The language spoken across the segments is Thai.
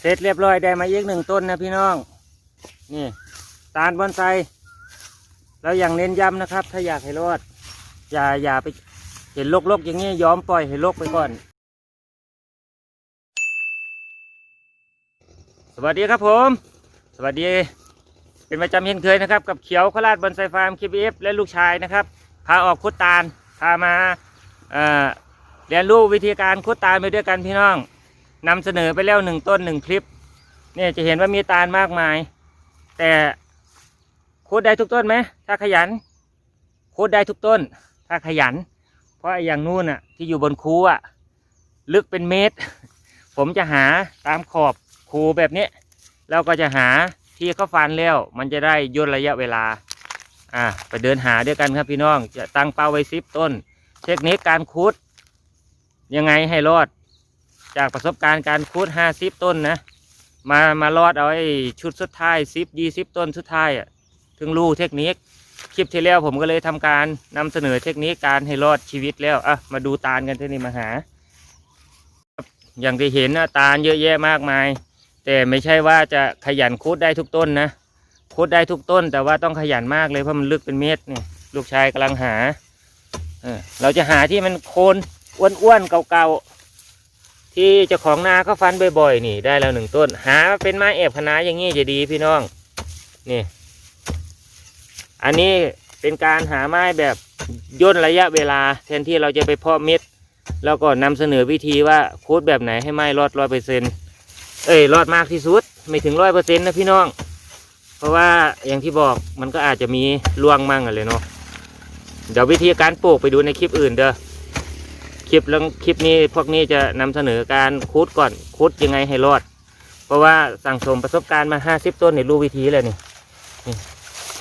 เสร็จเรียบร้อยได้มาอีกหนึ่งต้นนะพี่น้อง นี่ ตาลบอนไซเราอย่างเน้นย้ำนะครับ ถ้าอยากให้รอด อย่าอย่าไปเห็นลกๆอย่างนี้ยอมปล่อยให้ลกไปก่อน สวัสดีครับผม สวัสดี เป็นประจำเช่นเคยนะครับ กับเขียวโคราชบอนไซฟาร์มคีบีเอฟและลูกชายนะครับ พาออกคุดตาล พามาเอ่อเรียนรู้วิธีการคุดตาลไปด้วยกันพี่น้อง นำเสนอไปแล้วหนึ่งต้นหนึ่งคลิป เนี่ยจะเห็นว่ามีตาลมากมาย แต่คุดได้ทุกต้นไหมถ้าขยันคุดได้ทุกต้น ถ้าขยัน เพราะไอ้อย่างนู่นอะ ที่อยู่บนคูอะ ลึกเป็นเมตร ผมจะหาตามขอบคูแบบนี้แล้วก็จะหาที่เขาฟันแล้ว มันจะได้ย่นระยะเวลา อ่าไปเดินหาด้วยกันครับพี่น้องจะตั้งเป้าไว้สิบต้น เทคนิคการคุด ยังไงให้รอด จากประสบการณ์การคุดห้าสิบต้นนะ มามารอดเอาไอ้ชุดสุดท้ายสิบยี่สิบต้นสุดท้ายอะถึงรู้เทคนิคคลิปที่แล้วผมก็เลยทำการนำเสนอเทคนิคการให้รอดชีวิตแล้วอะมาดูตาลกันที่นี่มาหา อย่างที่เห็นนะตาลเยอะแยะมากมาย แต่ไม่ใช่ว่าจะขยันคุดได้ทุกต้นนะคุดได้ทุกต้น แต่ว่าต้องขยันมากเลยเพราะมันลึกเป็นเม็ดนี่ลูกชายกำลังหาเออเราจะหาที่มันโคนอ้วนๆเก่าๆ ที่เจ้าของนาเขาฟันบ่อยๆ นี่ได้แล้วหนึ่งต้น หาเป็นไม้แอบคณะอย่างนี้จะดีพี่น้อง นี่ อันนี้เป็นการหาไม้แบบย่นระยะเวลาแทนที่เราจะไปเพาะเม็ดแล้วก็นำเสนอวิธีว่าคูดแบบไหนให้ไม้รอดร้อยเปอร์เซ็นเอ้ยรอดมากที่สุดไม่ถึงร้อยเปอร์เซ็นต์นะพี่น้อง เพราะว่าอย่างที่บอกมันก็อาจจะมีล่วงมั่งอะเลยเนาะเดี๋ยววิธีการปลูกไปดูในคลิปอื่นเด้อ คลิปแล้วคลิปนี้พวกนี้จะนำเสนอการคูดก่อนคูดยังไงให้รอด เพราะว่าสั่งสมประสบการณ์มาห้าสิบต้นในรู้วิธีเลยนี่นี่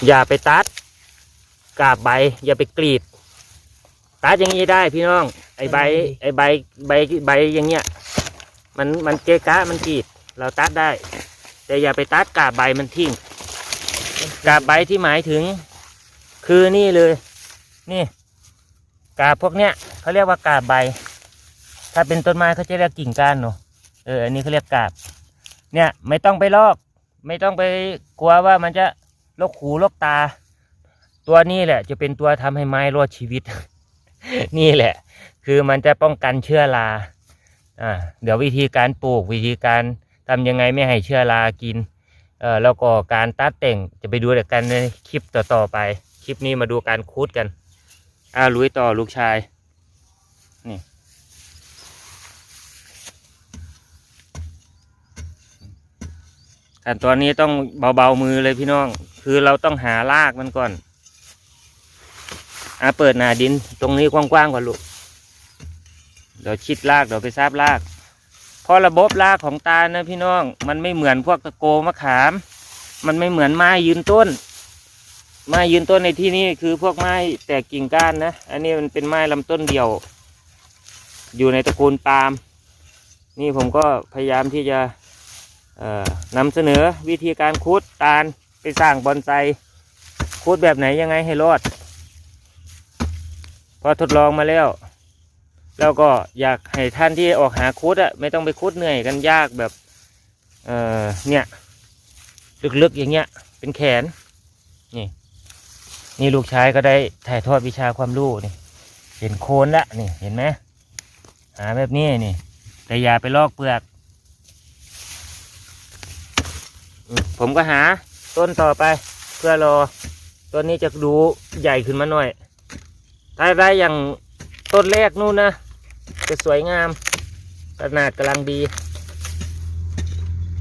อย่าไปตัดกาบใบ อย่าไปกรีด ตัดอย่างนี้ได้พี่น้อง ไอใบ ไอใบใบใบอย่างเงี้ย มันมันเกะกะมันกรีด เราตัดได้ แต่อย่าไปตัดกาบใบมันทิ้งกาบใบที่หมายถึง คือนี่เลย นี่ กาบพวกเนี้ยเขาเรียกว่ากาบใบ ถ้าเป็นต้นไม้เขาจะเรียกกิ่งก้านเนาะเอออันนี้เขาเรียกกาบ เนี่ยไม่ต้องไปลอก ไม่ต้องไปกลัวว่ามันจะลกหูลกตา ตัวนี้แหละ จะเป็นตัวทำให้ไม้รอดชีวิต นี่แหละ คือมันจะป้องกันเชื้อราอ่าเดี๋ยววิธีการปลูกวิธีการทำยังไงไม่ให้เชื้อรากินเออแล้วก็การตัดแต่งจะไปดูเดี๋ยวกันในคลิปต่อๆไป คลิปนี้มาดูการคูดกัน อาลุยต่อลูกชาย นี่ ขั้นตอนนี้ต้องเบาๆมือเลยพี่น้อง คือเราต้องหารากมันก่อน อาเปิดหนาดินตรงนี้กว้างๆก่อนลูก เดี๋ยวชิดรากเดี๋ยวไปซาบราก เพราะระบบรากของตานะพี่น้อง มันไม่เหมือนพวกตะโกมะขาม มันไม่เหมือนไม้ยืนต้น ไม้ยืนต้นในที่นี้คือพวกไม้แตกกิ่งก้านนะ อันนี้มันเป็นไม้ลำต้นเดี่ยว อยู่ในตระกูลปาล์ม นี่ผมก็พยายามที่จะนำเสนอวิธีการคูดตาลไปสร้างบอนไซคูดแบบไหนยังไงให้รอด พอทดลองมาแล้ว แล้วก็อยากให้ท่านที่ออกหาคูดอะไม่ต้องไปคูดเหนื่อยกันยากแบบเเนี่ยลึกๆอย่างเงี้ยเป็นแขนนี่ นี่ลูกชายก็ได้ถ่ายทอดวิชาความรู้นี่ เห็นโคนละนี่เห็นไหมหาแบบนี้นี่ แต่อย่าไปลอกเปลือก ผมก็หาต้นต่อไป เพื่อรอต้นนี้จะดูใหญ่ขึ้นมาหน่อย ถ้าได้อย่างต้นแรกนู่นนะจะสวยงามขนาดกำลังดี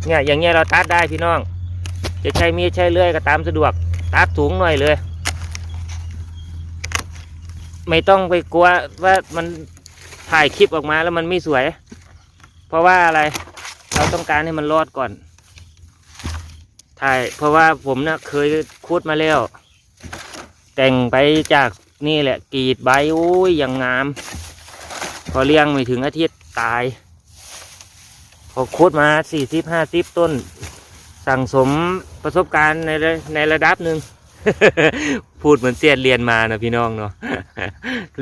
เนี่ยอย่างเงี้ยเราตัดได้พี่น้อง จะใช้มีดใช้เลื่อยก็ตามสะดวกตัดสูงหน่อยเลย ไม่ต้องไปกลัวว่ามันถ่ายคลิปออกมาแล้วมันไม่สวย เพราะว่าอะไร เราต้องการให้มันรอดก่อน ถ่าย เพราะว่าผมนะเคยคูดมาแล้ว แต่งไปจากนี่แหละกรีดใบโอ้ยอย่างงาม พอเลี้ยงไม่ถึงอาทิตย์ตาย พอคูดมาสี่สิบห้าสิบต้น สั่งสมประสบการณ์ในในระดับหนึ่ง พูดเหมือนเสียนเรียนมานะพี่น้องเนาะ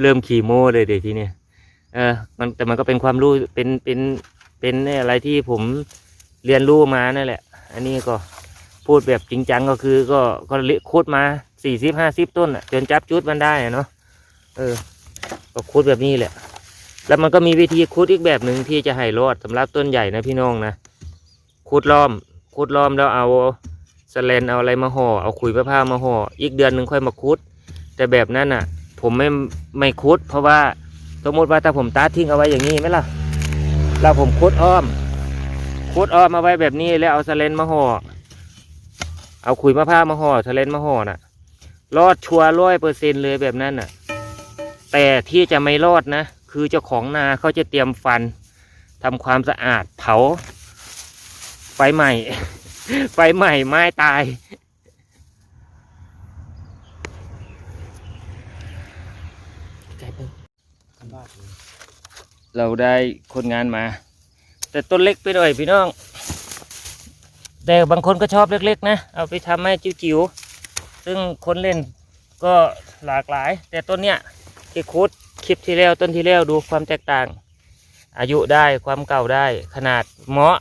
เริ่มขี่โม้เลยเดี๋ยวทีเนี้ยเออ มันแต่มันก็เป็นความรู้เป็นเป็นเป็นอะไรที่ผมเรียนรู้มานั่นแหละ อันนี้ก็พูดแบบจริงจังก็คือก็ก็เละคุดมาสี่สิบห้าสิบต้นอะจนจับจุดมันได้เนาะเออ ก็คุดแบบนี้แหละ แล้วมันก็มีวิธีคุดอีกแบบหนึ่งที่จะให้รอดสำหรับต้นใหญ่นะพี่น้องนะคุดล้อมคุดล้อมแล้วเอา แลนเอาอะไรมาห่อเอาขุยมะพร้าวมาห่ออีกเดือนหนึ่งค่อยมาคุด แต่แบบนั้นอะ ผมไม่ไม่คุด เพราะว่าสมมติว่าถ้าผมตัดทิ้งเอาไว้อย่างนี้ไหมล่ะแล้วผมคุดอ้อม คุดอ้อมมาไว้แบบนี้แล้วเอาสแลนมาห่อเอาขุยมะพร้าวมาห่อสแลนมาห่อน่ะ รอดชัวร้อยเปอร์เซ็นเลยแบบนั้นน่ะ แต่ที่จะไม่รอดนะ คือเจ้าของนาเขาจะเตรียมฟันทำความสะอาดเผาไฟใหม่ ไฟใหม่ไม้ตาย เราได้คนงานมา แต่ต้นเล็กไปหน่อยพี่น้อง แต่บางคนก็ชอบเล็กๆนะ เอาไปทำให้จิ๋วๆ ซึ่งคนเล่นก็หลากหลาย แต่ต้นเนี้ยที่คุดคลิปที่แล้วต้นที่แล้วดูความแตกต่าง อายุได้ความเก่าได้ขนาดเหมาะ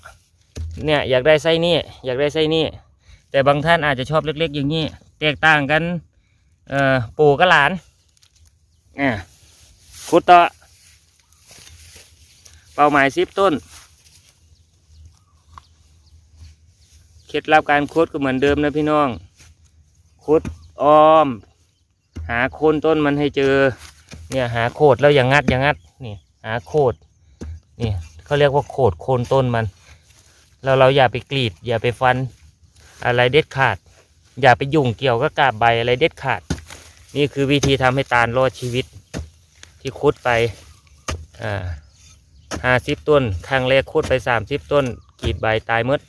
เนี่ยอยากได้ไส้นี่อยากได้ไส้นี่แต่บางท่านอาจจะชอบเล็ก ๆ อย่างนี้แตกต่างกันเอ่อปู่กับหลานอ่าคุดต่อเป้าหมายสิบต้นเคล็ดลับการคุดก็เหมือนเดิมนะพี่น้อง คุดอ้อม หาโคนต้นมันให้เจอ เนี่ยหาโคดแล้วอย่างงัดอย่างงัดนี่หาโคดนี่เขาเรียกว่าโคดโคนต้นมัน แล้วเราอย่าไปกรีด อย่าไปฟัน อะไรเด็ดขาด อย่าไปยุ่งเกี่ยวกับกาบใบอะไรเด็ดขาด นี่คือวิธีทำให้ตาลรอดชีวิต ที่คุดไปอ่าห้าสิบต้นครั้งแรกขุดไปสามสิบต้นกรีดใบตายมด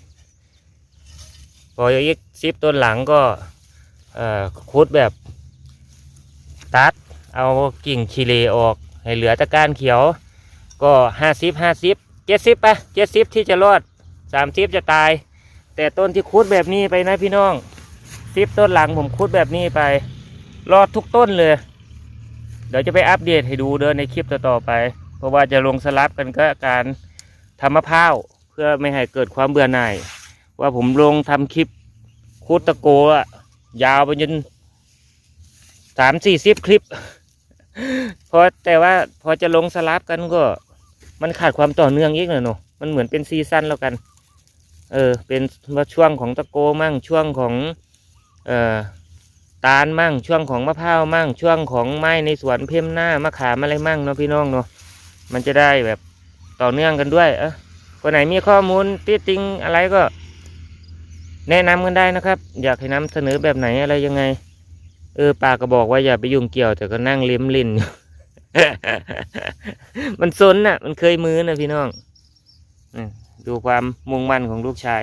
พออีกสิบต้นหลังก็เอ่อขุดแบบตัดเอากิ่งชีเลออก ให้เหลือตะก้านเขียว ก็ห้าสิบห้าสิบเจ็ดสิบไปเจ็ดสิบที่จะรอด สามสิบจะตาย แต่ต้นที่ขุดแบบนี้ไปนะพี่น้องสิบต้นหลังผมขุดแบบนี้ไป รอดทุกต้นเลย เดี๋ยวจะไปอัปเดตให้ดูเดินในคลิปต่อๆไป เพราะว่าจะลงสลับกันก็การทำมะพร้าวเพื่อไม่ให้เกิดความเบื่อหน่าย ว่าผมลงทำคลิปคูดตะโกอะยาวไปจนสามสี่สิบคลิปเพราะแต่ว่าพอจะลงสลับกันก็ มันขาดความต่อเนื่องอีกหน่อยเนอะมันเหมือนเป็นซีซั่นแล้วกัน เออเป็นว่าช่วงของตะโกมั่งช่วงของเอ่อตาลมั่งช่วงของมะพร้าวมั่งช่วงของไม้ในสวนเพิ่มหน้ามะขามอะไรมั่งเนาะพี่น้องเนาะมันจะได้แบบต่อเนื่องกันด้วยเออคนไหนมีข้อมูลติดติงอะไรก็ แนะนำกันได้นะครับ อยากให้นำเสนอแบบไหนอะไรยังไง เออปากก็บอกว่าอย่าไปยุ่งเกี่ยวแต่ก็นั่งเลี้ยมลิ้นอยู่มันซนน่ะ มันเคยมือนะพี่น้องอืม ดูความมุ่งมั่นของลูกชาย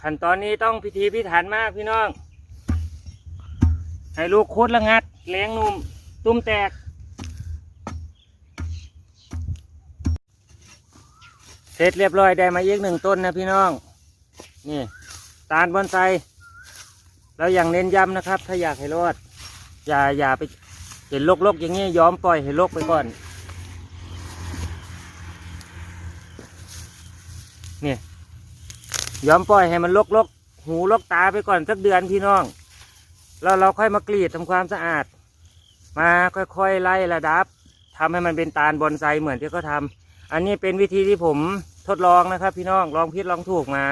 ขั้นตอนนี้ต้องพิธีพิถันมากพี่น้อง ให้ลูกโคตรละงัดแรงนุ่ม ตุ้มแตก เสร็จเรียบร้อยได้มาอีกหนึ่งต้นนะพี่น้อง นี่ ตาลบอนไซแล้วอย่างเน้นย้ำนะครับ ถ้าอยากให้รอด อย่าอย่าไป เห็นลกๆอย่างนี้ยอมปล่อยให้ลกไปก่อนนี่ยอมปล่อยให้มันลกๆหูลกตาไปก่อนสักเดือนพี่น้อง แล้วเราค่อยมากรีดทำความสะอาด มาค่อยๆไล่ระดับทำให้มันเป็นตาลบอนไซเหมือนที่เขาทำอันนี้เป็นวิธีที่ผมทดลองนะครับ พี่น้องลองพิดลองถูกมา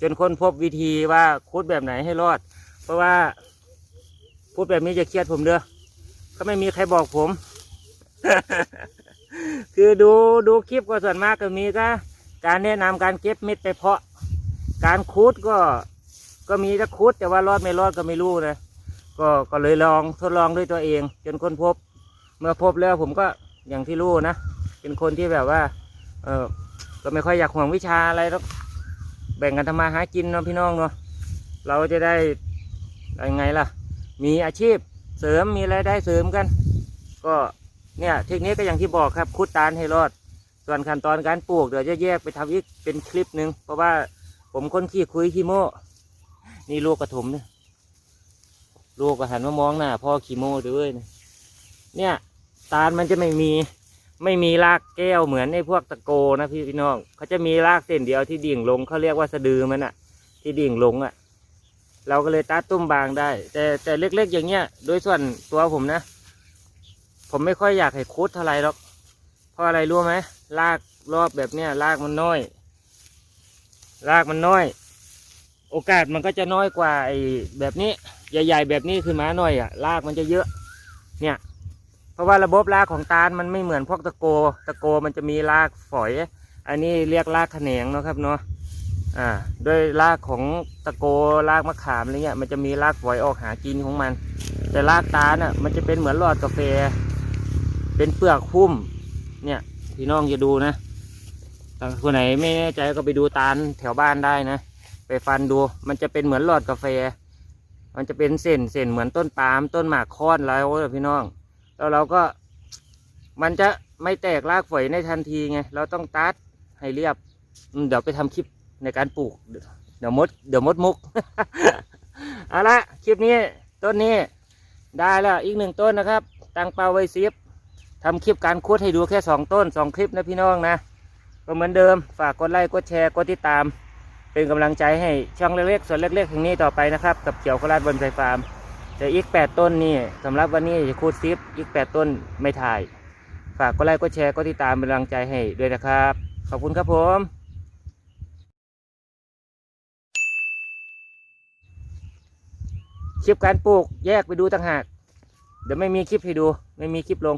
จนค้นพบวิธีว่าคุดแบบไหนให้รอด เพราะว่าพูดแบบนี้จะเครียดผมเด้อ ก็ไม่มีใครบอกผม คือดูดูคลิปก็ส่วนมากก็มีก็การแนะนำการเก็บเม็ดไปเพาะ การคูดก็ ก็มีจะคูดแต่ว่ารอดไม่รอดก็ไม่รู้นะก็ก็เลยลองทดลองด้วยตัวเอง จนค้นพบ เมื่อพบแล้วผมก็อย่างที่รู้นะเป็นคนที่แบบว่า เออก็ไม่ค่อยอยากห่วงวิชาอะไรหรอกแบ่งกันทำมาหากินเนาะพี่น้องเนาะเราจะได้ยังไงล่ะ มีอาชีพ เสริมมีรายได้เสริมกัน ก็เนี่ยเทคนิคก็อย่างที่บอกครับคุดตาลให้รอด ส่วนขั้นตอนการปลูกเดี๋ยวจะแยกไปทำอีกเป็นคลิปหนึ่งเพราะว่าผมคนขี้คุยขี้โม้นี่ลูกกระถมเนี่ยลูกก็หันมามองหน้าพ่อขี้โม้ด้วยนะเนี่ยตาลมันจะไม่มีไม่มีรากแก้วเหมือนในพวกตะโกนะพี่พี่น้องเขาจะมีรากเส้นเดียวที่ดิ่งลงเขาเรียกว่าสะดือมันอะที่ดิ่งลงอะ เราก็เลยตัดตุ้มบางได้ แต่แต่เล็กๆอย่างเงี้ย โดยส่วนตัวผมนะ ผมไม่ค่อยอยากให้คุดเท่าไหร่หรอกเพราะอะไรรู้ไหมรากรอบแบบเนี้ยรากมันน้อยรากมันน้อย โอกาสมันก็จะน้อยกว่าไอ้แบบนี้ ใหญ่ๆแบบนี้ขึ้นมาหน่อยอะรากมันจะเยอะ เนี่ย เพราะว่าระบบรากของตาลมันไม่เหมือนพวกตะโก ตะโกมันจะมีรากฝอย อันนี้เรียกรากแขนงเนาะครับเนาะ อ่าด้วยรากของตะโกรากมะขามอะไรเงี้ยมันจะมีรากฝอยออกหากินของมัน แต่รากตาลน่ะมันจะเป็นเหมือนหลอดกาแฟ เป็นเปลือกหุ้ม เนี่ยพี่น้องจะดูนะถ้าคนไหนไม่แน่ใจก็ไปดูตาลแถวบ้านได้นะ ไปฟันดู มันจะเป็นเหมือนหลอดกาแฟ มันจะเป็นเส้นเส้นเหมือนต้นปาล์มต้นหมากค้อนแล้วพี่น้อง แล้วเราก็มันจะไม่แตกรากฝอยในทันทีไง เราต้องตัดให้เรียบ เดี๋ยวไปทำคลิป ในการปลูก เดี๋ยวมดเดี๋ยวมดมุก เอาละคลิปนี้ต้นนี้ได้แล้วอีกหนึ่งต้นนะครับ ตั้งเป้าไว้ซิบทำคลิปการคุดให้ดูแค่สองต้นสองคลิปนะพี่น้องนะ ก็เหมือนเดิมฝากกดไลค์กดแชร์กดติดตาม เป็นกำลังใจให้ช่องเล็กๆส่วนเล็กๆแห่งนี้ต่อไปนะครับ กับเขียวโคราชบนไฟฟาร์มแต่อีก 8 ต้นนี่สำหรับวันนี้จะคูดซิปอีก 8 ต้นไม่ถ่าย ฝากกดไลค์กดแชร์กดติดตามเป็นกำลังใจให้ด้วยนะครับ ขอบคุณครับผม คลิปการปลูกแยกไปดูต่างหาก เดี๋ยวไม่มีคลิปให้ดู ไม่มีคลิปลง